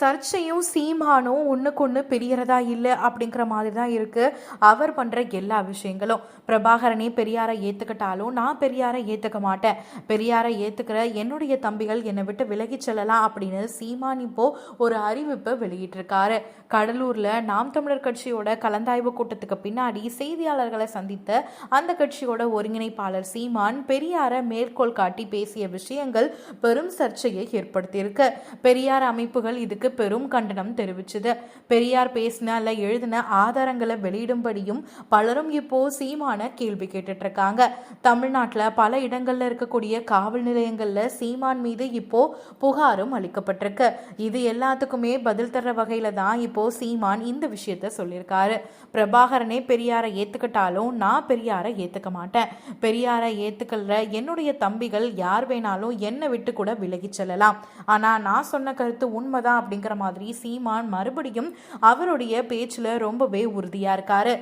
சர்ச்சையும் சீமானும் ஒன்றுக்கு ஒன்று பிரியறதா இல்லை அப்படிங்கிற மாதிரி தான் இருக்குது அவர் பண்ணுற எல்லா விஷயங்களும். பிரபாகரனே பெரியாரை ஏற்றுக்கிட்டாலும் நான் பெரியாரை ஏற்றுக்க மாட்டேன். பெரியாரை ஏற்றுக்கிற என்னுடைய தம்பிகள் என்னை விட்டு விலகி செல்லலாம் அப்படின்னு சீமான் இப்போ ஒரு அறிவிப்பை வெளியிட்டிருக்காரு. கடலூரில் நாம் தமிழர் கட்சியோட கலந்தாய்வு கூட்டத்துக்கு பின்னாடி செய்தியாளர்களை சந்தித்த அந்த கட்சியோட ஒருங்கிணைப்பாளர் சீமான் பெரியாரை மேற்கோள் காட்டி பேசிய விஷயங்கள் பெரும் சர்ச்சையை ஏற்படுத்தியிருக்கு. பெரியார் அமைப்புகள் இதுக்கு பெரும் கண்டனம் தெரிவிச்சது. பெரியார் பேசின அல்ல எழுதின ஆதாரங்களை வெளியிடும்படியும் பலரும் இப்போ சீமான கேள்வி கேட்டுட்டு இருக்காங்க தமிழ்நாட்டில் பல இடங்கள்ல இருக்கக்கூடிய காவல் நிலையங்கள்ல சீமான் மீது இப்போ புகாரும் அளிக்கப்பட்டிருக்கு. இது எல்லாத்துக்குமே பதில் தர்ற வகையில தான் இப்போ சீமான் இந்த விஷயத்த சொல்லியிருக்காரு. பிரபாகரனே பெரியாரை ஏத்துக்கிட்டாலும் நான் பெரியாரை ஏத்துக்க மாட்டேன். பெரியாரை ஏத்துக்கல என்னுடைய தம்பிகள் யார் வேணாலும் என்னை விட்டு கூட விலகி செல்லலாம். ஆனா நான் சொன்ன கருத்து உண்மைதான் அப்படிங்கிற மாதிரி சீமான் மறுபடியும் அவருடைய பேச்சுல ரொம்பவே உறுதியா இருக்காரு.